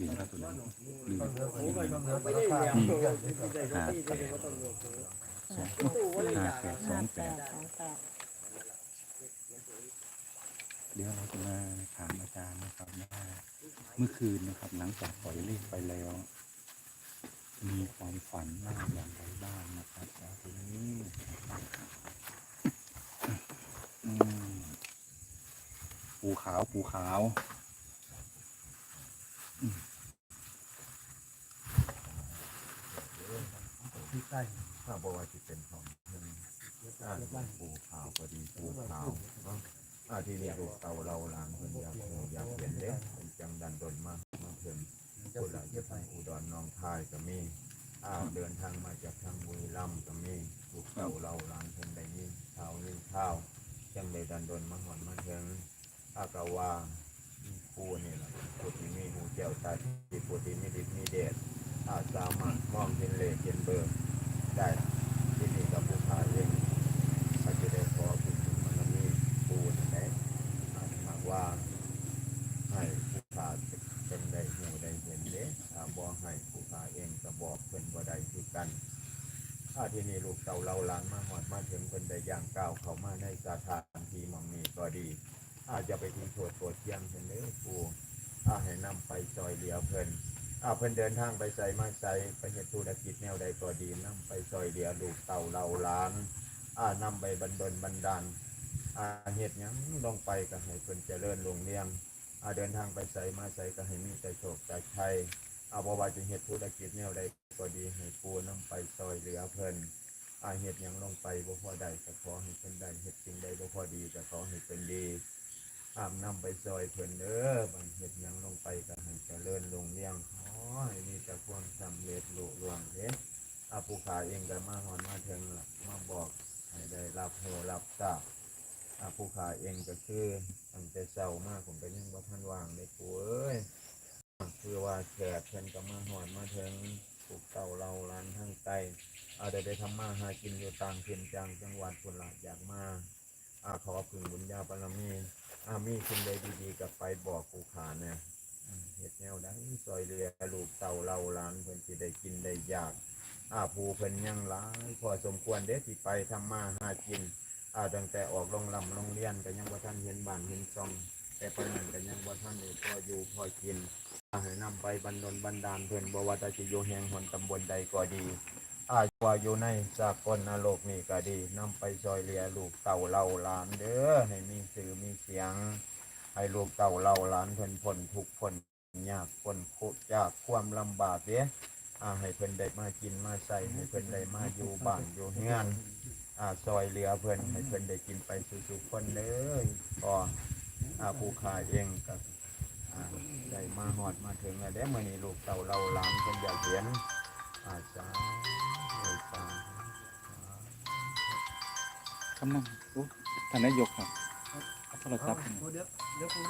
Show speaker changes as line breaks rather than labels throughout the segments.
เหรียญพระตัวนั้นลืม
ไม่ได้เรียน
นี่
ไม่ได้
ห้า
ที่
แปด
ได้ว่าต้องเรียน
สองห้าแปดสองแปด
สองแปด
เดี๋ยวเราจะมาถามอาจารย์นะครับว่าเมื่อคืนนะครับ หลังจากปล่อยเลขไปแล้ว มีความฝันว่าอย่างไรบ้างนะครับแล้วทีนี้ปูขาวปูขาว
ที่ใกล้ถ้าบอกว่าจะเป็นของเพิ่นอ่านปูขาวก็ดีปูขาวอาที่นี่ลูกเตาเราหลานเพิ่นอยากอยากเห็นเด้เป็นจังดันดนมากมาเพิ่นคนละจะไปอุดรหนองคายก็มีอ้าวเดินทางมาจากทางบุรีรัมย์ก็มีลูเตาเราหลานเพิ่นได้ยินข่าวยินข้าวจังได้ดันดนมาหอนมาเถึงอากาว่าปูนี่แหละผู้ที่มีหูแก้วตาที่ผู้ที่มีฤทธิ์มีเดช อาจสามารถมองเห็นเลขเห็นเบอร์ได้ที่นี่กับผู้ขายเองอาจจะได้ขอคุณมันมีปูนไหนอาจหากว่าให้ผู้ขายเป็นได้หูได้เห็นเด้ถ้าบ่ให้ผู้ขายเองก็บอกเพิ่นบ่ได้คือกันอาที่นี่ลูกเต่าเราหลานมาหอดมาถึงเพิ่นได้ย่างก้าวเข้ามาในสถานที่หมองนี้ก็ดี อาจจะไปทิ้งโทษโทษเที่ยงเพิ่นเด้อปูอาให้นำไปซอยเหลียวเพิ่น อ่า เพิ่นเดินทางไปใส่มาใส่ไปเฮ็ดธุรกิจแนวใดก็ดีนำไปซอยเหลือลูกเต่าเราหล้านอ่านำไปบันดลบันดาลอ่าเฮ็ดหยังลงไปก็ให้เพิ่นเจริญรุ่งเรืองอ่าเดินทางไปใส่มาใส่ก็ให้มีแต่โชคแต่ชัยอ่าบ่ว่าจะเฮ็ดธุรกิจแนวใดก็ดีให้ปูนำไปซอยเหลือเพิ่นอาเฮ็ดหยังลงไปบ่พอได้ก็ขอให้เพิ่นได้เฮ็ดสิ่งใดบ่พอดีก็ขอให้เพิ่นดี อามนำไปซอยเพิ่นเด้อบันเฮ็ดยังลงไปก็ให้เจริญรุ่งเรืองขอให้มีแต่ความสำเร็จลุล่วงเด้อาผู้ขาเองก็มาฮอนมาถึงมาบอกให้ได้รับโหรับทราอาผู้ขาเองก็คือตั้งแต่เช้ามากผมก็ยังบ่ทันว่างเลยปู่เอ้ยคือว่าแขกเพิ่นก็มาฮอนมาถึงปลูกเต่าเราร้านทางใต้อาได้ไปทำมาหากินอยู่ต่างถิ่นจังจังหวัดพุ่นละอยากมา อาขอพึ่งบุญญาบารมีอามีสิ่งใดดีๆกับไปบอกกูขาเนี่ยเฮ็ดแนวได้ซอยเรือลูกเต่าเราหลานเพิ่นสิได้กินได้อยากอาผูเพิ่นยังหลายพอสมควรเด้ที่ไปทำมาหากินอาตั้งแต่ออกโรงลำโรงเรียนก็ยังบ่าทันเห็นบ้านเห็นซอง แต่ปานนั้นก็ยังบ่าทันพออยู่พอกินอาให้นำไปบรรดลบันดาลเพิ่นบ่ว่าจะสิอยู่แห่งหนตำบลใดก็ดี อาว่าอยู่ในสากลนรกนี่ก็ดีนำไปซอยเลียลูกเต่าเล่าหลานเด้อให้มีสื่อมีเสียง ให้ลูกเต่าเล่าหลานเพิ่นพ้นทุกข์พ้นยากพ้นคุกยากความลำบากเด้อาให้เพิ่นได้มากินมาใส่ให้เพิ่นได้มาอยู่บ้านอยู่เฮือนอาซอยเรือเพิ่นให้เพิ่นได้กินไปสู่ๆคนเลยก็อาผู้ขายเองก็ได้มาหอดมาถึงแล้วเด้เมื้อนี้ลูกเต่าเล่าหลานเพิ่นอยากเห็นอาจารย์
กำลังโอ้ท่านนายกครับเอาโทรศัพท์ขึ้นมา
เดี๋ยวเดี๋ยวคุณ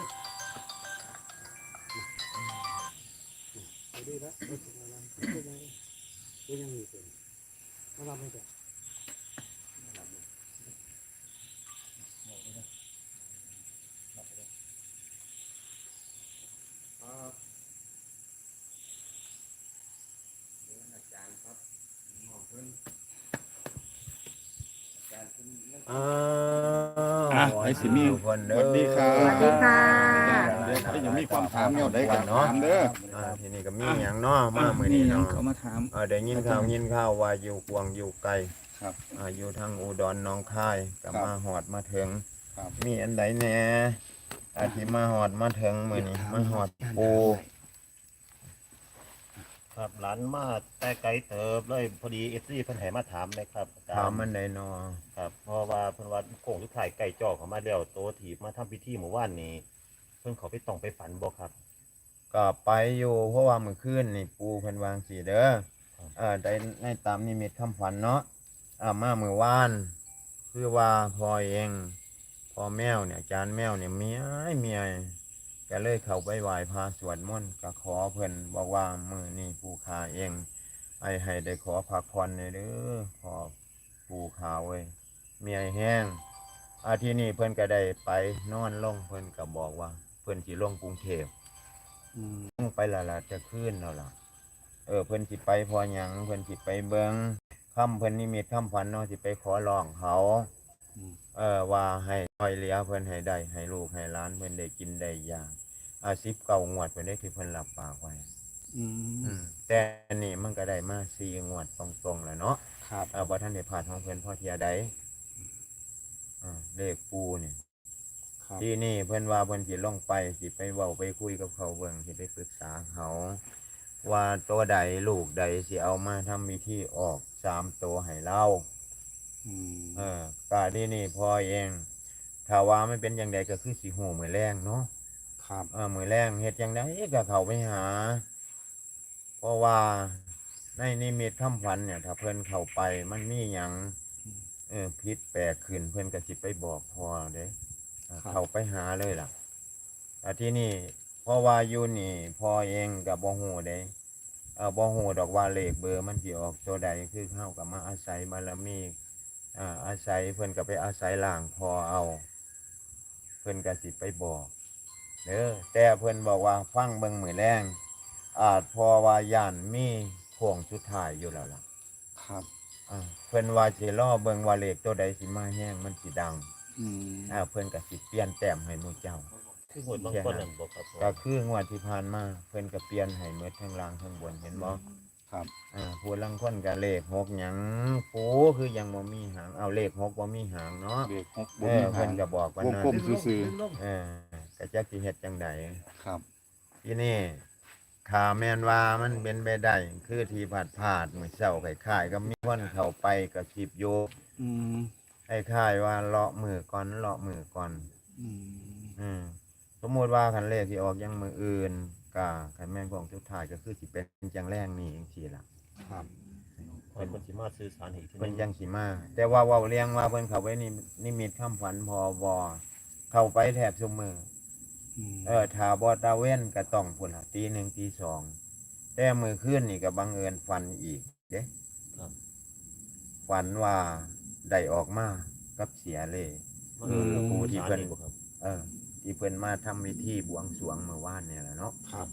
ไปดีนะไปถึงเวลาเป็นยังเป็นยังมีเป็นมาทำไม่ได้
ครับเรียนอาจารย์ครับหมอเพิ่นอาจารย์เพิ่นเรื่อง
อ้า
อะไอ้ สิมี
ทุกคนเด้อ
สวัสดีครับ
สวัสดีค่ะ
เดี๋ยวเขายังมีความถามแนวใดกันเนาะถามเด้อ
อ่าทีนี้ก็มีหยังเนาะมามื้อนี้
หยัง
เนาะ
เขามาถาม
เออได้ยินข่าวยินข่าวว่าอยู่กวางอยู่ไกล
ครับ
อ่าอยู่ทางอุดรหนองคายก็
ครับ
มาหอดมาถึง
ครับ
มีอันใดแหน่อาที่มาหอดมาถึงมื้อนี้มาหอดปู
ครับหลานมาแต่ไกลเติบเลยพอดีเอฟซีเพิ่นให้มาถามเลยครับอาจาร
ถาม
ย์
มันได้เนาะ
ครับเพราะว่าเพิ่นว่าโค้งสุดท้ายไก่จอกเขามาแล้วโตถีบมาทำพิธีเมื่อวานนี้ เพิ่นเขาไปต้องไปฝันบ่ครับ
ก็ไปอยู่เพราะว่ามื้อคืนนี่ปูเพิ่นวางสีเด้อ
ครับ
เออได้ในตามนิมิตคำฝันเนาะอ่ามามื้อวาน คือว่าพ่อเองพ่อแมวเนี่ยอาจารย์แมวเนี่ยเมียเมีย ก็เลยเข้าไปไหว้พระสวดมนต์ก็ขอเพิ่นบอกว่ามื้อนี้ปู่ขาเอง ไอ้ให้ได้ขอพักผ่อนหน่อยเด้อขอปู่ขาเว้ยเมียแห้งอาทีนี้เพิ่นก็ได้ไปนอนลงเพิ่นก็บอกว่า เพิ่นสิลงกรุงเทพ
อืม
ลงไปและล่ะจะขึ้นแล้วล่ะ เออ เพิ่นสิไปพอหยังเพิ่นสิไปเบิงค่ำเพิ่นนิมิตค่ำฝันเนาะสิไปขอร้องเขา
อืม
เออว่าให้คอยเหลียเพิ่นให้ได้ให้ลูกให้หล้านเพิ่นได้กินได้อยางอาสิบเก่างวดเพิ่นได้ที่เพิ่นรับปากไว้
อืม
อืมแต่อันนี่มันก็ได้มาสี่งวดตรงๆแล้วเนาะ
ครับ
เออบ่ทันได้ผ่านของเพิ่นพ่อเทียใดอ่าเลขปูนี่
ครับ
ที่นี่เพื่อนว่าเพื่อนสิลงไปสิไปเว้าไปคุยกับเขาเบิ่งสิไปปรึกษาเขาว่าตัวใดลูกใดสิเอามาทำวิธีออกสามตัวให้เรา
อืม
เออกาที่นี่พ่อเองถ้าว่าไม่เป็นอย่างใดก็คือสิหูมือแรงเนาะ
ครับ
เออมือแรงเฮ็ดอย่างใดก็เขาไปหา เพราะว่าในนิมิตคำฝันเนี่ย ถ้าเพิ่นเข้าไปมันมีหยังเออพิษแปลกขึ้นเพิ่นก็สิไปบอกพ่อเด้อ่าเขาไปหาเลยล่ะแต่ที่นี่เพราะว่าอยู่นี่พอเองกับบ่ฮู้เด้เออบ่ฮู้ดอกว่าเลขเบอร์มันสิออกตัวใดคือเข้ากับมาอาศัยบารมี อ่าอาศัยเพิ่นก็ไปอาศัยล่างพอเอา เพิ่นก็สิไปบอกเด้อแต่เพิ่นบอกว่าฟังเบิ่งมื้อแรงอาจพอว่าย่านมีโค้งสุดท้ายอยู่แล้วล่ะ
ครับ
อ่าเพิ่นว่าสิรอเบิ่งว่าเลขตัวใดสิมาแห้งมันสิดัง
อืม
อ่าเพิ่นก็สิเปลี่ยนแต้มให้หมู่เจ้า
คือหวยบางคนนั่นบอกครับผม
ก็คืองวดที่ผ่านมาเพิ่นก็เปลี่ยนให้เมื่อทั้งล่างทั้งบนเห็นบ่
ครับ
อ่าผู้ลังคนก็เลขหกหยังปูคือยังบ่มีหางเอาเลขหกบ่มีหางเนาะ
เด็กหกบ
เอนอ
มี
เพิ่
หานง
ก็บอกว่าว
ง
นั้น
กลม ซื่อ
เออก็จักสิเฮ็ดจังใด
ๆครับ
ที่นี่ขาแม่นว่ามันเป็นไปได้คือที่ผาดผาดมื้อเช้าคล้ายๆก็มีคนเข้าไปก็สิบอยู่
อืม
คล้ายๆว่าเลาะมือก่อนเลาะมือก่อน
อืม
อืมสมมุติว่าคันเลขที่ออกยังมืออื่น ก็คันแม่นของสุดท้ายก็คือสิเป็นจังแรงนี่จังซี่ล่ะ
ครับ
เพิ่นคนสิมาสื่อสารให้อีกทีห
เพิ่น
ง
จังสิมา แต่ว่าเว้าเรียงว่าเพิ่นเข้าไปนี่นิมิตคำฝันพอบ่เข้าไปแทบซุมือ
อืม
เออถ้าบ่ตาเว้นก็ต้องพุ่นล่ะตีหนึ่งตีสองแต่มื้อคืนนี่ก็บังเอิญฝันอีกเด้
ครับ
ฝันว่าได้ออกมากับเสียเลย
มาเออ
ผู้ที่เพิ่น
สารนี่บ่ครับ
เออ ที่เพิ่นมาทำพิธีบวงสรวงเมื่อวานเนี่ยแหละเนาะ
ครับ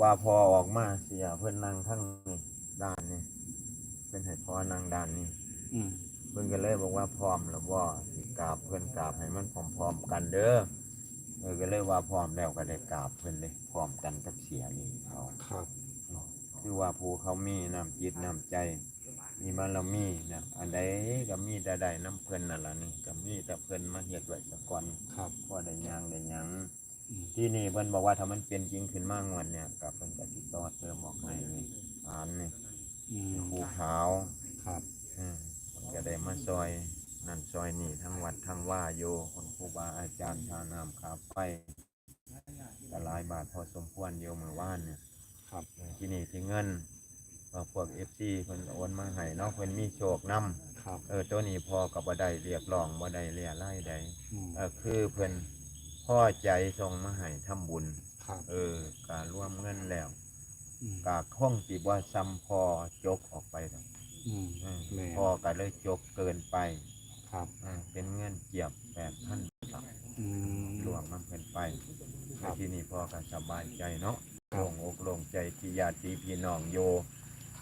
ว่าพอออกมาเสียเพิ่นนั่งทั้งนี่ด้านนี่เพิ่นให้พอนั่งด้านนี้
อืม
เพิ่นก็เลยบอกว่าพร้อมแล้วบ่สิกราบเพิ่นกราบให้มันพร้อมๆกันเด้อเออก็เลยว่าพร้อมแล้วก็ได้กราบเพิ่นเลยพร้อมกันกับเสียนี่เขา
ครับ
คือว่าผู้เขามีน้ำจิตน้ำใจ มีบารมีนะอันใดก็มีแต่ได้น้ำเพิ่นนั่นล่ะนี่ก็มีแต่เพิ่นมาเฮ็ดไว้ซะก่อน
ครับ
พอได้หยังได้หยัง
อืม
ที่นี่เพิ่นบอกว่าถ้ามันเป็นจริงขึ้นมางวดเนี่ยกับเพิ่นก็สิต่อเติมออกให้นี่อ่านนี่
อืม
ภูขาว
ครับ
อืมเพิ่นก็ได้มาซอยนั่นซอยนี่ทั้งวัดทั้งว่าโยคนครูบาอาจารย์ชาน้ำขาไฟก็หลายบาทพอสมควรโยเมื่อวานเนี่ย
ครับ
เออที่นี่ที่เงิน ว่าพวก FC เพิ่นโอนมาให้เนาะเพิ่นมีโชคนำ
ครับ
เออตัวนี้พอก็บ่ได้เรียกร้องบ่ได้เรียไล่ใด
อืม
เออคือเพิ่นพ่อใจส่งมาให้ทำบุญ
ครับ
เออการร่วมเงินแล้ว
อืม
กาคงสิบ่ซ้ำพอจกออกไปดอก
อืม
เออ
แม่
พอก็เลยจกเกินไป
ครับ
เออเป็นเงินเกียบ8,000บาท
อืม
รวมมันเพิ่นไป
ครับ
ที่นี่พ่อก็สบายใจเนาะ
ครั
โล่
บ
งอกโล่งใจที่ญาติพี่น้องโย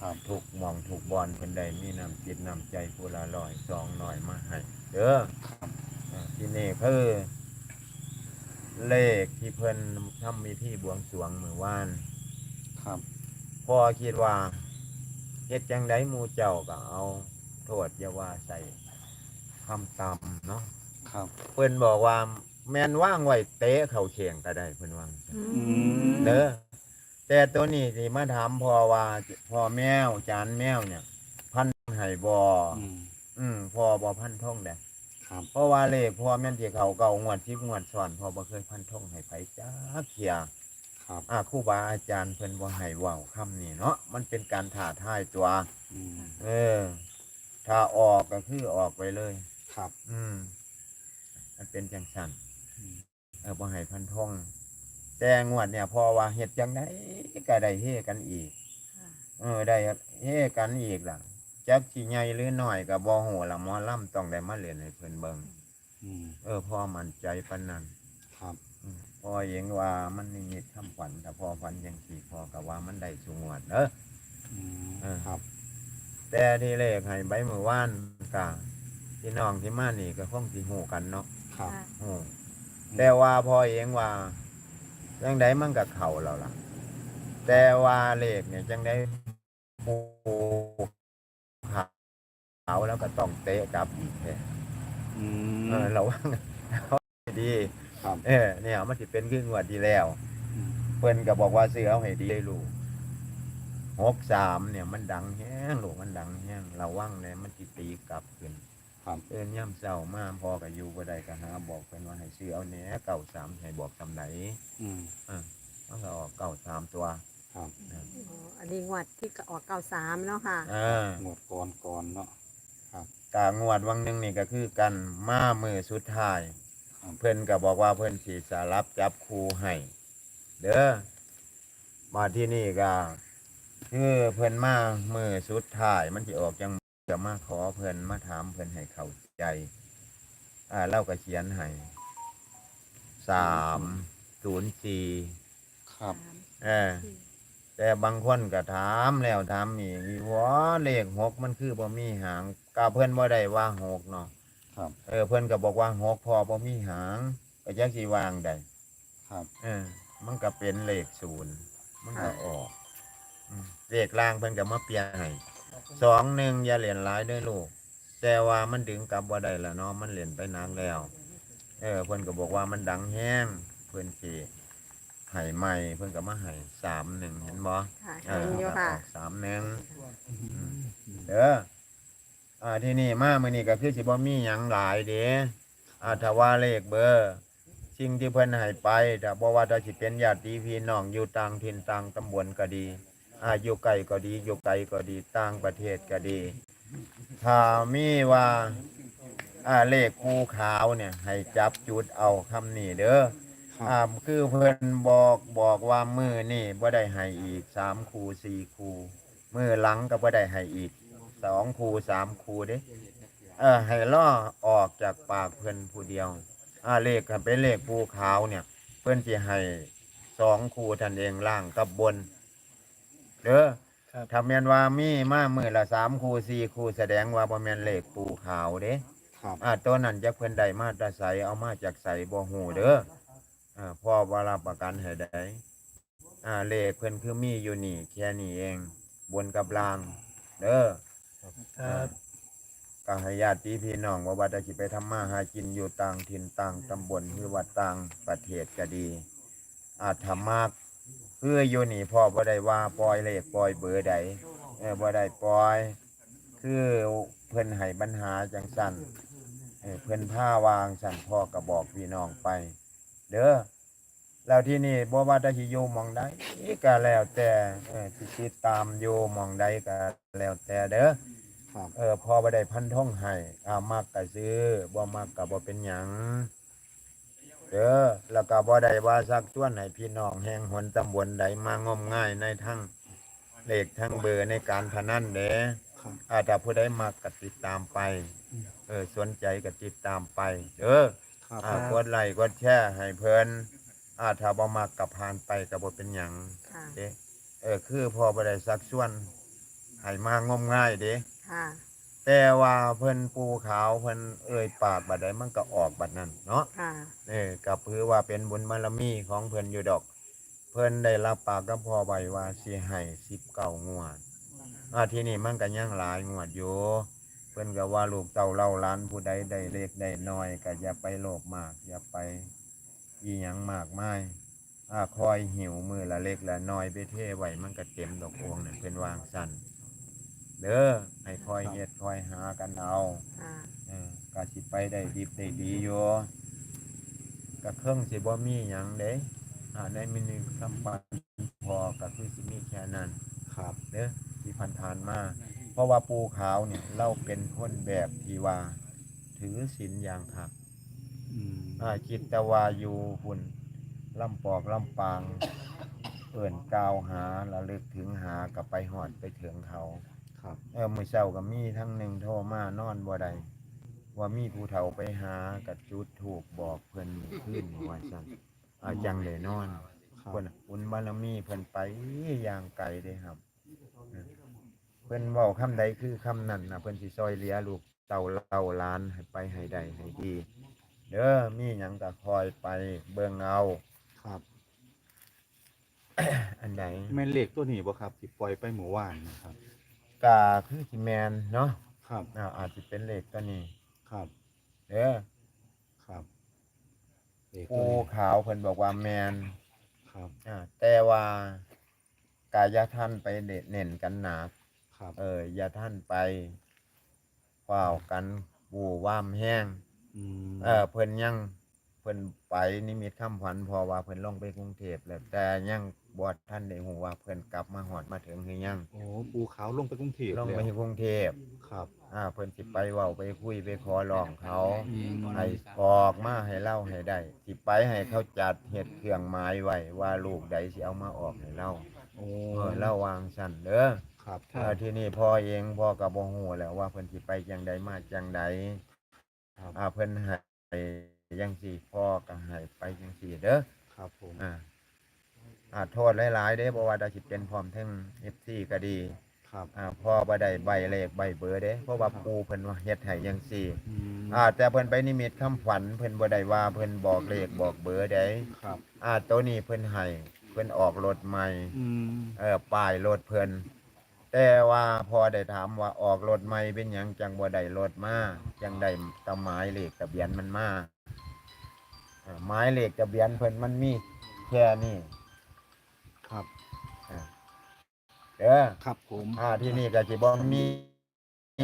ครับ
ทุกหมองทุกบอนเพิ่นได้มีน้ำจิตน้ำใจผู้ละร้อยสองหน่อยมาให้เด้อ
ครับ
อ่าที่นี่คือเลขที่เพิ่นทำมีที่บวงสรวงมือว่าน
ครับ
พ่อคิดว่าเฮ็ดจังไดหมู่เจ้าก็เอา โทษอย่าว่าใส่คำตำเนาะ
ครับ
เพิ่นบอกว่า แม่นว่างไว้เตะเข้าเขียงก็ได้เพิ่นว่า
อืม
เด้อ แต่ตัวนี้ที่มาถามพ่อว่าพ่อแมวจานแมวเนี่ย พันให้บ่
อืม
อืมพ่อบ่พันท่องเด้
ครับ
เพราะว่าเลขพ่อแม่นที่เขาเก่างวดสิบงวดซ้อนพ่อบ่เคยพันท่องให้ไผจ้าเขีย
ครับ
อ่าครูบาอาจารย์เพิ่นบ่ให้เว้าคำนี้เนาะมันเป็นการท้าทายตัว
อืม
เออ ถ้าออกก็คือออกไปเลย
ครับ
อืม มันเป็นจังซั่น
อืม
เออบ่ให้พันท่อง แต่งวดเนี่ยพอว่าเฮ็ดจังไดก็ได้เฮกันอีก เออได้เฮกันอีกล่ะจักสิใหญ่หรือน้อยก็บ่ฮู้ละหมอลำต้องได้มาเล่นให้เพิ่นเบิ่ง
อืม
เออพ่อมั่นใจปานนั้น
ครับ
อืมพพ่อเองว่ามันนิมิตคำฝันแต่พอฝันยังสี่พอกับว่ามันได้สูงวดเนอะ
อืม
เออ
ครับ
แต่ที่เลขให้ใบมือว่านกะพี่น้องที่มานี่ก็คงสิหูกันเนาะ
ครับ
ค่ะ
หูแต่ว่าพ่อเองว่า จังไดมันกับเข่าเราล่ะ แต่ว่าเลขเนี่ยจังไดปูขาวแล้วก็ต้องเตะกลับอีกแท้
อืม
เออเราว่าเขาดี
ครับ
เออเนี่ยมันสิเป็นขึ้นงวดที่แล้ว
อืม
เพิ่นก็บอกว่าซื้อเอาให้ดีเลยลูกหกสามเนี่ยมันดังแห้งลูกมันดังแห้งระวังเลยมันสิตีกลับขึ้น
ครับ
เอิ้นย่ำเศร้ามาพอกับอยู่บ่ได้ก็หาบอกเพิ่นว่าให้ซื้อเอาแหน่เก้าสามให้บอกทำไหน
อืม
มันก็ออกเก้าสามตัว
ครับ
อ๋ออันนี้งวดที่ออกเก้าสามเนาะค่ะ
อ่า
หมดก่อนก่อนเนาะ
กางวดวังหนึงนี่ก็คือกันมามือสุดท้าย
ครับ
เพิ่นก็บอกว่าเพิ่นสิสารับจับครูให้เด้อมาที่นี่ก็คือเพิ่นมามือสุดท้ายมันสิออกจัง จะมาขอเพิ่นมาถามเพิ่นให้เข้าใจ อ่าเล่าก็เขียนให้สามศูนย์สี่
ครับ
เออแต่บางคนก็ถามแล้วถามอีกอีว่าเลขหกมันคือบ่มีหางกาเพิ่นบ่ได้ว่าหกเนาะ
ครับ
เออเพิ่นก็บอกว่าหกพอบ่มีหางก็จักสิวางได้
ครับ
เออ มันก็เป็นเลขศูนย์มันก็ออกอืมเลขล่างเพิ่นก็มาเปลี่ยนให้ สองหนึ่งอย่าเหรียญหลายเด้วยลูก แต่ว่ามันดึงกลับบ่ได้ละเนาะมันเหรียญไปนานแล้ว เออเพิ่นก็บอกว่ามันดังแห้งเพิ่นสิให้ใหม่เพิ่นก็มาให้สามหนึ่งเห็นบ่
ค่ะ
เอ
เห็
อน
อยู่
ก็
ค่ะ
ออกสามหนึ่งอืมเด้ออ่าที่นี่มามื้อนี้ก็คือสิบ่มีหยังหลายเด้อ่าถ้าว่าเลขเบอร์ สิ่งที่เพิ่นให้ไปแต่บ่ว่าจะสิเป็นญาติพี่น้องอยู่ต่างถิ่นต่างตำบลก็ดี อ่าอยู่ไกลก็ดีอยู่ไกลก็ดีต่างประเทศก็ดี ถ้ามีว่าอ่าเลขภูขาวเนี่ย ให้จับจุดเอาคำนี้เด้อ
ครับ
อ่าคือเพิ่นบอกบอกว่ามือนี่บ่ได้ให้อีกสามคูสี่คูมือหลังก็บ่ได้ให้อีกสองคูสามคูเด้เออให้ล่อออกจากปากเพิ่นผู้เดียว อ่าเลขกันเป็นเลขภูขาวเนี่ย เพิ่นสิให้สองคูท่านเองล่างกับบน เด้อ
ครับ
ถ้าแม่นว่ามีมามือละสามคูสี่คูแสดงว่าบ่แม่นเลขภูขาวเด้
ครับ
อ่าตัวนั้นจะเพิ่นได้มาแตาใสเอามาจากใสบ่ฮู้เด้ออ่าพ่อว่ารับประกันให้ได้อ่าเลขเพิ่นคือมีอยู่นี่แค่นี้เอง บนกับล่าง เด้อ
ครับ
ก็ให้ญาติพี่น้องว่าว่าจะสิไปทำมาหากินอยู่ต่างถิ่นต่างตำบลหรือว่าต่างประเทศก็ดี อาจทำมาก คืออยู่นี่พ่อบ่ได้ว่าปล่อยเลขปล่อยเบอร์ใดเออบ่ได้ปล่อย คือเพิ่นให้ปัญหาจังสั่นเออเพิ่นผ้าวางสั่นพ่อก็บอกพี่น้องไป เด้อแล้วที่นี่บ่ว่าจะสิอยู่หมองใดก็แล้วแต่เออสิติดตามอยู่หมองใดก็แล้วแต่เด้อ
ครับ
เออพอบ่ได้พันท่องให้อ่ามากก็ซื้อบ่มากก็บ่เป็นหยัง เด้อแล้วก็บ่ได้ว่าซักชวนให้พี่น้องแห่งหนตำบลใดมางมง่ายในทั้งเลขทั้งเบอร์ในการพนันเด้
ครับ
อาถ้าผู้ใดมักก็ติดตามไป
อืม
เออสนใจก็ติดตามไปเออ
ครับ
อ่ากดไลค์กดแชร์ให้เพิ่นอ่าถ้าบ่มักก็ผ่านไปก็บ่เป็นหยัง
ค่ะ
เด้เออคือพอบ่ได้ซักชวนให้มางมง่ายเด้
ค่ะ
แต่ว่าเพิ่นปูขาวเพิ่นเอ่ยปากบัดใดมันก็ออกบัดนั้นเนาะ
ค่ะ
เออก็ถือว่าเป็นบุญบารมีของเพิ่นอยู่ดอก เพิ่นได้รับปากกับพ่อไว้ว่าสิให้19งวดอ่าทีนี้มันก็ยังหลายงวดอยู่เพิ่นก็ว่าลูกเต้าเล่าหล้านผู้ใดได้เล็กได้น้อยก็อย่าไปโลภมาก อย่าไปอีหยังมากมายอ่าคอยหิวมือละเล็กละน้อยไปเทไว้มันก็เต็มดอกโองนั่นเพิ่นวางสั่นเด้อ ให้คอยเฮ็ดคอยหากันเอา
ค่ะ
เออก็สิไปได้ดีได้ดีอยู่ก็เครื่องสิบ่มีหยังเด้อ่าในมินิคำปันพอก็คือสิมีแค่นั้น
ครับ
เด้อที่พันทานมาเพราะว่าปูขาวเนี่ยเราเป็นคนแบบที่ว่า ถือศีลอย่างครับ
อืม
อ่าจิตตวาอยู่หุ่นลำปอกลำปาง เอิ่นกล่าวหาระลึกถึงหากับไปหอดไปถึงเขา
ครับ
เออมื้อเช้าก็มีทั้งหนึ่งโทรมานอนบ่ได้ว่ามีผู้เฒ่าไปหากับจุดถูกบอกเพิ่นมื้อคืนนี่ว่าซั่นอ่าจังได้นอน
ครับ
เพิ่นบุญบารมีเพิ่นไปอย่างไกลเด้ครับเออเพิ่นเว้าคำใดคือคำนั้นนะเพิ่นสิซอยเหลือลูกเต่าเล่าหล้านให้ไปให้ได้ให้ดี เด้อมีหยังก็คอยไปเบิ่งเอา
ครับ
อันใด
แม่นเลขตัวนี้บ่ครับที่ปล่อยไปเมื่อวานนะครับ
ก็คือสิแมนเนาะ
ครับ
อ่าอาจสิเป็นเลขตัวนี้
ครับ
เด้อ
ครับเลขตั
ปู
วนี้
ขาวเพิ่นบอกว่าแมน
ครับ
อ่าแต่ว่ากายาท่านไปเด็ดเน้นกันหนัก
ครับ
เอออย่าท่านไปเฝ้าวกันบูว่ามแห้ง
อืม
เออเพิ่นยังเพิ่นไปนิมิตคำขวัญเพอว่าเพิ่นลงไปกรุงเทพแล้วแต่ยัง บ่ท่านได้ฮู้ว่าเพิ่นกลับมาฮอดมาถึงหรือยัง
โอ้ปูขาวลงไปกรุงเทพ
ลง
แล้ว
ไปกรุงเทพ
ครับ
อ่าเพิ่นสิไปเว้าไปคุยไปขอร้องเขา
อืม
ให้ออกมาให้เล่าให้ได้สิไปให้เขาจัดเฮ็ดเครื่องหมายไว้ว่าลูกใดสิเอามาออกให้เล่า
โอ้
เออเล่าวางสั่นเด้อ
ครับ
เออที่นี่พ่อเองพ่อก็บ่ฮู้แหล้วว่าเพิ่นสิไปจังใดมาจังใด
ครับ
อ่าเพิ่นให้จังซี่พ่อก็ให้ไปจังซี่เด้อ
ครับผม
อ่า อ่าโทษหลายๆเด้บ่ว่าจะสิเป็นพร้อมทั้ง FC ก็ดี
ครับ
อ่าพ่อบ่ได้ใบเลขใบเบอร์เด้เพราะว่าปู่เพิ่นว่าเฮ็ดให้จังซี่
อืม
อ่าแต่เพิ่นไปนิมิตคำขวัญเพิ่นบ่ได้ว่าเพิ่นบอกเลขบอกเบอร์ใด
ครับ
อ่าตัวนี้เพิ่นให้เพิ่นออกรถใหม่
อืม
เออป้ายรถเพิ่นแต่ว่าพอได้ถามว่าออกรถใหม่เป็นหยังจังบ่ได้รถมาจังได้ตะหมายเลขทะเบียนมันมาอ่าหมายเลขทะเบียนเพิ่นมันมีแค่นี้
ครับ
อ่าเด้อ
ครับผม
อ่าที่นี่ก็สิบ่มี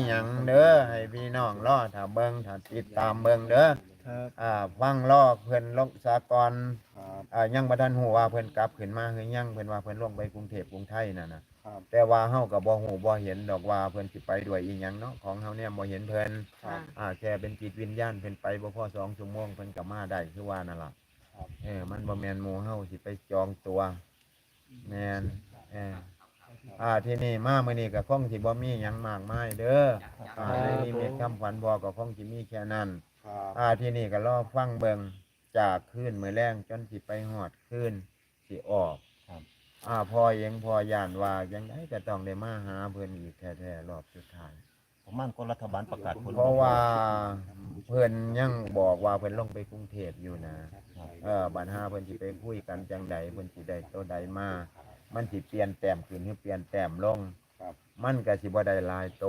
หยังเด้อให้พี่น้องรอถ้าเบิ่งถ้าติดตามเบิ่งเด้อ
ครับ
อ่าฟังรอเพิ่นลงสากร
ครับ
อ่ายังบ่ทันฮู้ว่าเพิ่นกลับขึ้นมาคือยังเพิ่นว่าเพิ่นลงไปกรุงเทพกรุงไทยนั่นน่ะ
ครับ
แต่ว่าเฮาก็บ่ฮู้บ่เห็นดอกว่าเพิ่นสิไปด้วยอีหยังเนาะของเฮาเนี่ยบ่เห็นเพิ่น
ครับ
อ่าแค่เป็นจิตวิญญาณเพิ่นไปบ่พอ2ชั่วโมงเพิ่นก็มาได้คือว่านั่นล่ะ
ครับ
เออมันบ่แม่นหมู่เฮาสิไปจองตัว แม่นเอออ่าที่นี่มามื้อนี้ก็คงสิบ่มีหยังมากมายเด้ออ่าในนิมิตคำขวัญบ่ก็คงสิมีแค่นั้น
ครับ
อ่าที่นี่ก็รอฟังเบิงจากคืนมือแรงจนสิไปหอดคืนสิออก
ครับ
อ่าพ่อเองพ่อย่านว่ายังไงก็ต้องได้มาหาเพิ่นอีกแท้ๆรอบสุดท้าย
ผ มมั่นก็รัฐบาลประกาศผล
เพราะว่าเพิ่นยังบอกว่าเพิ่นลงไปกรุงเทพอยู่นะเออบัดหาเพิ่นสิไปคุยกันจังใดเพิ่นสิได้ตัวใดมามันสิเปลี่ยนแต้มขึ้นหรือเปลี่ยนแต้มลง
ครับ
มันก็สิบ่ได้หลายโต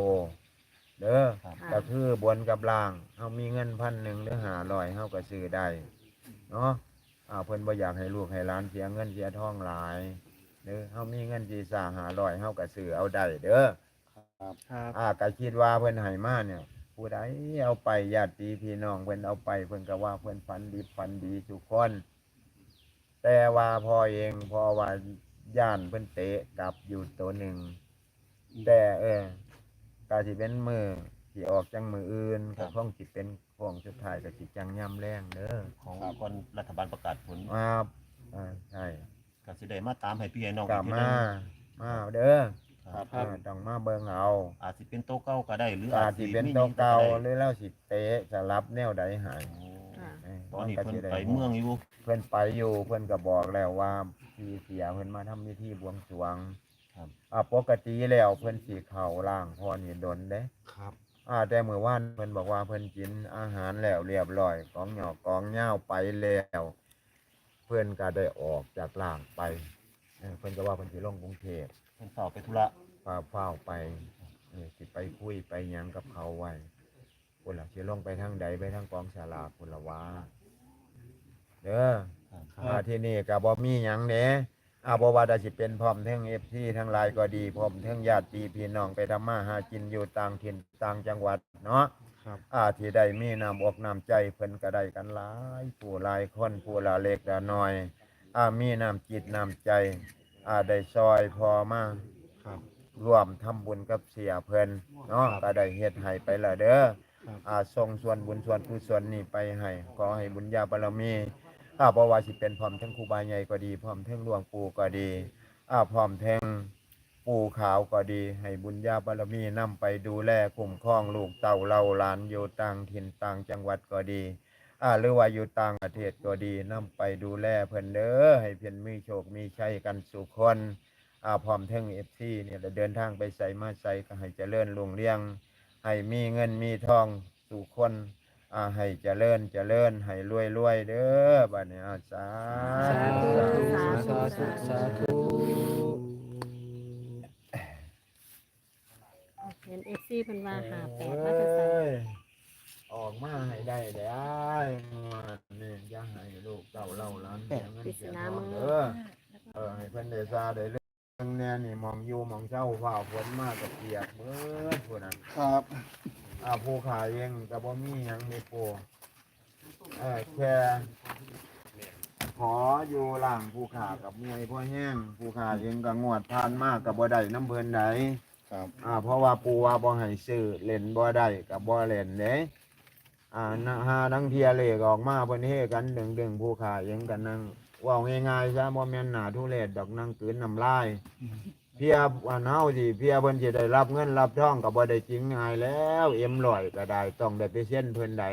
เด้อ
ครับ
ก็คือบนกับล่างเฮามีเงินพันหนึ่งหรือหาร้อยเฮาก็ซื้อได้เนาะอ่าเพิ่นบ่อยากให้ลูกให้หลานเสียเงินเสียทองหลายเด้อเฮามีเงินสิสร้างหาร้อยเฮาก็ซื้อเอาได้เด้อ
ครับครับ
อ่าก็คิดว่าเพิ่นให้มาเนี่ย ผู้ใดเอาไปญาติพี่น้องเพิ่นเอาไปเพิ่นก็ว่าเพิ่นฝันดีฝันดีทุกคน แต่ว่าพอเองพอว่าย่านเพิ่นเตะกลับอยู่ตัวหนึ่ง แต่เออกาสิเป็นมือที่ออกจังมืออื่น
ครั
ก็
บ
คงสิเป็นของสุดท้ายก็สิจังย่ำแรงเด้อ
ของคนรัฐบาลประกาศผล
มาอ่าใช่
ก็สิได้มาตามให้พี่ให้น้อง
กลับ
อีทีห
มา
นึ่ง
มาเด้อ
ครับ
อ่าต้องมาเบิ่งเอา
อาจสิเป็นโต๊ะเก่าก็ได้หรือ
อา
อา
จ
จ
สิ
สิ
เป็น
มี
ตัวเก่า
ห
หรือแล้วสิเตะสลับแนวใดหาย
โอ้
ค่ะ
เออ
ตอนนี้
ก็
เพิ่น
สิด้
ไปเมืองอยู่
เพิ่นไปอยู่เพิ่นก็บอกแล้วว่าพี่เสียเพิ่นมาทำพิธีบวงสรวง
ครับ
อ่าปกติแล้วเพิ่นสิเข้าร่างพ่อนี่ดนเด้
ครับ
อ่าแต่เมื่อวานเพิ่นบอกว่าเพิ่นกินอาหารแล้วเรียบร้อยกองหยอกกองเหย้าไปแล้ว เพิ่นก็ได้ออกจากล่างไปเออเพิ่นก็ว่าเพิ่นสิลงกรุงเทพ
เพิ่นเฝ้าไปธุระ
พาเฝ้าไปเออสิไปคุยไปหยังกับเขาไว้พุ่นล่ะสิลงไปทางใดไปทางกองสลากพุ่นละว่าเด้อ
ครับ
อ่าที่นี่ก็บ่มีหยังเด้อ่าบ่ว่าจะสิเป็นพร้อมเทั้ง FC ทั้งหลายก็ดีพร้อมเทั้งญาติพี่น้องไปทำมาหากินอยู่ต่างถิ่นต่างจังหวัดเนาะ
ครับ
อ่าที่ได้มีน้ำอกน้ำใจเพิ่นก็ได้กันหลายผู้หลายคนผู้ละเล็กละน้อยอ่ามีน้ำจิตน้ำใจอ่าได้ซอยพอมา
ค รับ
ร่วมทำบุญกับเสียเพิ่นเนาะก็ได้เฮ็ดให้ไปและเด้อ
ครับ
อ่าส่งส่วนบุญส่วนกุศลนี่ไปให้ขอให้บุญญาบารมีอ่าบ่ว่าสิเป็นพร้อมทั้งครูบาใหญ่ก็ดีพร้อมทั้งหลวงปู่ก็ดีอ่าพร้อมทั้งปู่ขาวก็ดี ให้บุญญาบารมีนำไปดูแลคุ้มครองลูกเต่าเราหลานอยู่ต่างถิ่นต่างจังหวัดก็ดีอ่าหรือว่าอยู่ต่างประเทศก็ดีนำไปดูแลเพิ่นเด้อให้เพิ่นมีโชคมีชัยกันสุขคน อ่าพร้อมทั้ง FC เนี่ยเดินทางไปใส่มาใส่ก็ให้เจริญรุ่งเรือง ให้มีเงินมีทองสู่คนอ่าให้เจริญเจริญให้รวยรวยเด้อบัดนี้อาสา
สาธุ
สาธุสาธุ
เจ้า
ฝ่าฝนมากับเปียกเบิดพุ่นน่ะ
ครับ
อ่าผู้ขายเองก็บ่มีหยังในโปเออแค่ขออยู่ล่างผู้ขากับมวยพ่อแห้งผู้ขาเองก็งวดผ่านมากกับบ่ได้น้ำเพิ่นใด
ครับ
อ่า เพราะว่าปูว่าบ่ให้ซื้อเล่นบ่ได้กับบ่เล่นเด้อ่านะหาดังเทียเลขออกมาเพิ่นเฮกันดึงๆผู้ขาเองกันนั่งเว้าง่ายๆซะบ่แม่นหน้าทุเรศดอกนั่งกลืนน้ำลาย เพียอันเฮาสิเพียเพิ่นสิได้รับเงินรับทองก็บ่ได้จริงง่ายแล้วเอ็มร้อยก็ได้ต้องได้ไปเส้นเพิ่นใด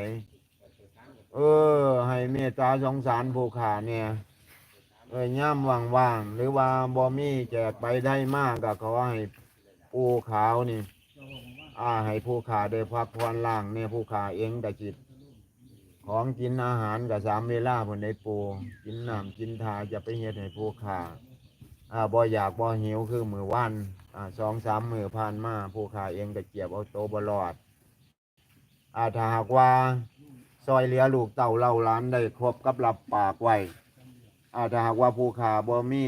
เออ ให้เมตตาสงสารผู้ขาเนี่ยเอ้ยย่ำว่างๆหรือว่าบ่มีแจกไปได้มากก็ขอให้ผู้ขาวนี่ อ่า ให้ผู้ขาได้พักผ่อนล่างเนี่ยผู้ขาเองก็จิต ของกินอาหารก็สามเวลาเพิ่นได้ปูกินน้ำกินทาจะไปเฮ็ดให้ผู้ขา อ่าบ่อยากบ่หิวคือมือวันอ่าสองสามมือผ่านมาผู้ขาเองก็เจียบเอาโตบลอดอ่าถ้าหากว่าซอยเหลือลูกเต่าเล่าล้านได้ครบกับรับปากไว้อ่าถ้าหากว่าผู้ขาบ่มี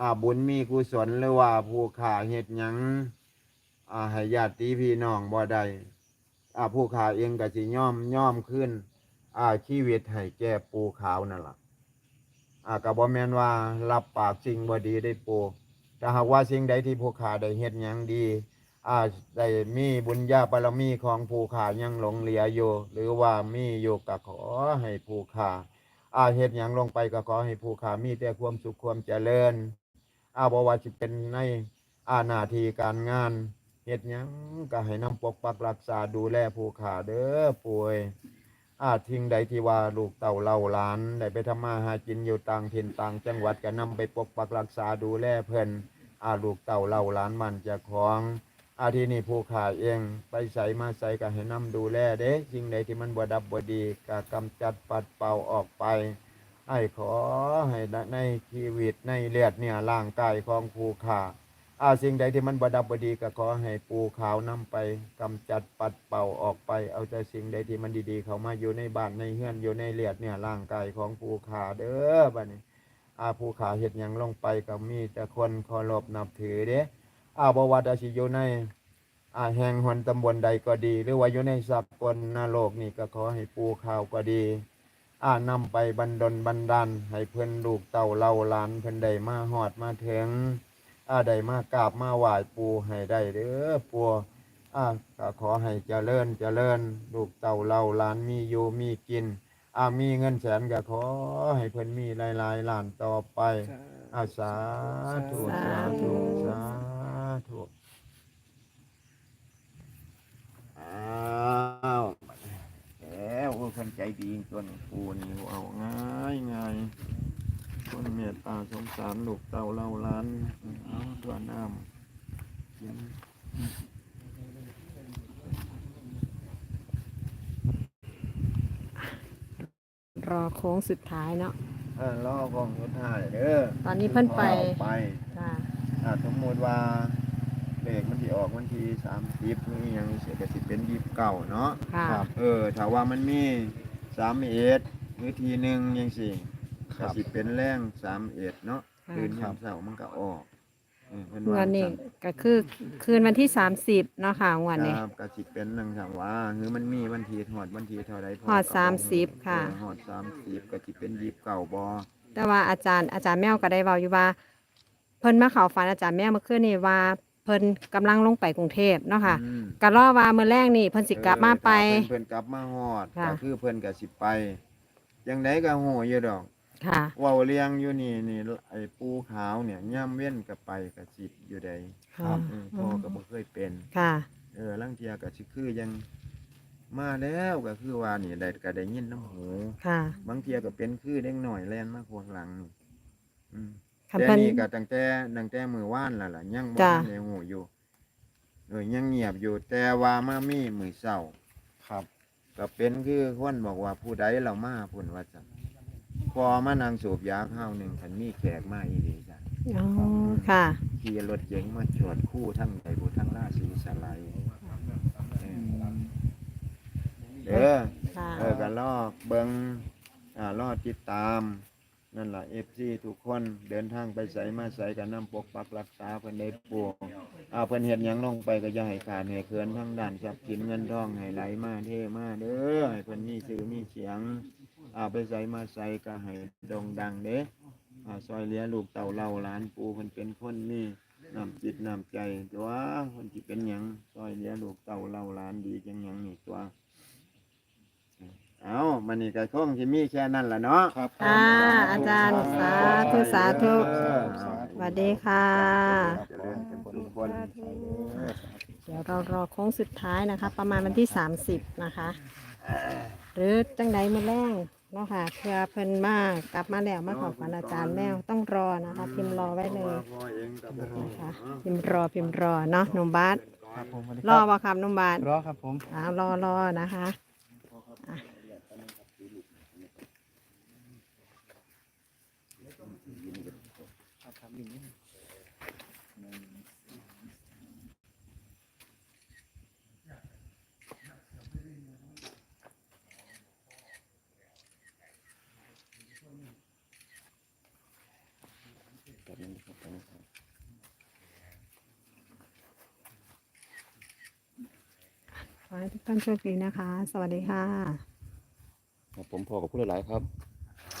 อ่าบุญมีกุศลหรือว่าผู้ขาเฮ็ดหยังอ่าให้ญาติพี่น้องบ่ได้อ่าผู้ขาเองก็สิย่อมย่อมขึ้นอ่าชีวิตให้แก่ปูขาวนั่นแหละ อ่าก็บ่แม่นว่ารับปากสิ่งบ่ดีได้ปูถ้าหากว่าสิ่งใดที่ผู้ขาได้เฮ็ดหยังดีอ่าได้มีบุญญาบารมีของผู้ขายังหลงเหลืออยู่หรือว่ามีอยู่ก็ขอให้ผู้ขาอ่าเฮ็ดยังลงไปก็ขอให้ผู้ขามีแต่ความสุขความเจริญอ่าบ่ว่าสิเป็นในอ่าหน้าที่การงานเฮ็ดยังก็ให้นำปกปักรักษาดูแลผู้ขาเด้อป่วย อาทิ้งใดที่ว่าลูกเต่าเล่าหลาน ได้ไปทำมาหากินอยู่ต่างถิ่นต่างจังหวัดก็นำไปปกปักรักษาดูแลเพิ่นอาลูกเต่าเล่าหลานมันจะของอาที่นี่ผู้ขายเองไปใส่มาใส่ก็ให้นำดูแลเด้สิ่งใดที่มันบ่ดับบ่ดีก็กำจัดปัดเป่าออกไปให้ขอให้ในชีวิตในเลือดเนี่ยร่างกายของผู้ขา อาสิ่งใดที่มันบดับบดีก็ขอให้ปูขาวนำไปกำจัดปัดเป่าออกไป เอาแต่สิ่งใดที่มันดีๆ เข้ามาอยู่ในบ้านในเฮือนอยู่ในเลือดเนี่ยร่างกายของปูขาเด้อบัดนี้อาภูขาเห็ดยังลงไปก็มีแต่คนเคารพนับถือเด้อาบวัดอาชิอยู่ในอาแห่งหนตำบลใดก็ดี หรือว่าอยู่ในสักลนาโลกนี่ก็ขอให้ปูข่าวก็ดีอานำไปบันดลบันดาลให้เพื่อนลูกเต่าเล่าหลานเพื่อนได้มาหอดมาถึง อาได้มากราบมาไหว้ปูให้ได้เด้อปูอาก็ขอให้เจริญเจริญลูกเต่าเล่าหลานมีอยู่มีกินอามีเงินแสนก็ขอให้เพิ่นมีหลายๆล้านต่อไปอาสาธุสาธุสาธุอ้าวแล้วโอ้คนใจดีตัวนี้ปูนี่เอาง่ายง่าย คนเมตตาสงสารลูกเต่าเล่าล้านเอาตัวน้ำกิน
รอโค้งสุดท้ายเนาะ
เออรอของสุดท้ายเด้อ
ตอนนี้เพิ่นไป
อาไป
ค่ะ
อ่าสมมติว่าเลขมันที่ออกวันที่สามสิบนี่ยังเสียก็สิเป็นยี่สิบเก้าเนาะ
ค่ะ
เออถ้าว่ามันมีสามเอ็ดหรือทีหนึ่งยังสิ
ครั
ก็
บ
สิเป็นแรงสามเอ็ดเนาะ
ค่ะ
คืนยามเสาร์มันก็ออกเออเพิ่
งวดนี้าก็คือคืนวันที่30เนาะค่ะงวดนี้
ครับก็สิเป็นนังถามว่าคือมันมีวันที่หอดวันที่เท่าไร
ฮอด30ค่ะ
หอดสามสิบก็สิเป็นยี่สิบเก้าบอ
แต่ว่าอาจารย์อาจารย์แมวก็ได้เว้าอยู่ว่า เพิ่นมาเข้าฝันอาจารย์แมวเมื่อคืนนี้ว่าเพิ่นกำลังลงไปกรุงเทพเนาะค่ะ
อืม
ก็รอว่ามื้อแรกนี่เพิ่นสิกลับมาไป
เออถ้เพิ่นเพิ่นกลับมาฮอด
ค่ะ
ก็คือเพิ่นก็สิไปจังไดก็โหอยู่ดอก
ค่ะ
เว้าเลี้ยงอยู่นี่นี่ไอ้ปูขาวเนี่ยย่ำเว้นก็ไปก็สิอยู่ใด
ค่ะ
เออพ่อก็บ่เคยเป็น
ค่ะ
เออลังเทียก็สิคือยังมาแล้วก็คือว่านี่ได้ก็ได้ยินน้ำหู
ค่ะ
บางเทียก็เป็นคือเด็กหน่อยแล่นมาขวางหลังนี่อืม
คัน
แต่
เพิ่น
นี่ก็ตั้งแต่ตั้งแต่มือว่านแล้วล่ะยังบ่
จ้ะ
ทันได้หูอยู่เออยังเงียบอยู่แต่ว่ามามีมือเศร้า
ครับ
ก็เป็นคือคนบอกว่าผู้ใดเรามาพุ่นว่าจัง พอมานั่งสูบยาข้าวหนึ่งคันมีแขกมาอีดีจ้ะ
อ๋อค่ะ
ขี่รถเก๋งมาจอดคู่ทั้งใดบุทั้งราศีสไลด์เออ
ค่ะ
เออก็ลอกเบิงอ่ารอติดตาม นั่นแหละเอฟซีทุกคนเดินทางไปใส่มาใส่กันน้ำปกปักรักษาเพิ่นได้ปวกอ่าเพิ่นเฮ็ดหยังลงไปก็อย่าให้ขาดให้เคินทั้งด้านทรัพย์สินเงินทองให้ไหลมาเทมาเด้อให้เพิ่นมีชื่อมีเสียง อ่าไปใส่มาใส่ก็ให้โด่งดังเด้อ่าซอยเหลี้ยลูกเต่าเล่าหลานปูเพิ่นเป็นคนมีน้ำจิตน้ำใจตัวเพิ่นสิเป็นหยังซอยเหลี้ยลูกเต่าเล่าหลานดีจังหยังนี่ตัวเอามันนี่ก็คงที่มีแค่นั้นล่ะเนาะ
ครับ
ค่ะอาจารย์สาธุสาธุสวัสดีค่ะ
เจริญกันทุกคน
เดี๋ยวเรารอโค้งสุดท้ายนะคะ ประมาณวันที่ 30 นะคะ หรือจังใดมือแรง เนาะค่ะเพื่อเพิ่นมากกลับมาแล้วมาขอฝันอาจารย์แมวต้องรอนะคะ พิมพ์รอไว้เลย
พ่อเองกับพ่อ
นะคะพิมพ์รอพิมพ์รอเนาะหนุ่มบาส
ครับผมสวัสดี
ร
ค
อ
รับ
บ่ครับหนุ่มบาส
รอครับผม
อ่ารอรอนะคะ ให้ทุกท่านโชคดีนะคะ สวัสดีค่ะ
ผมพอกับผู้หลายๆครับ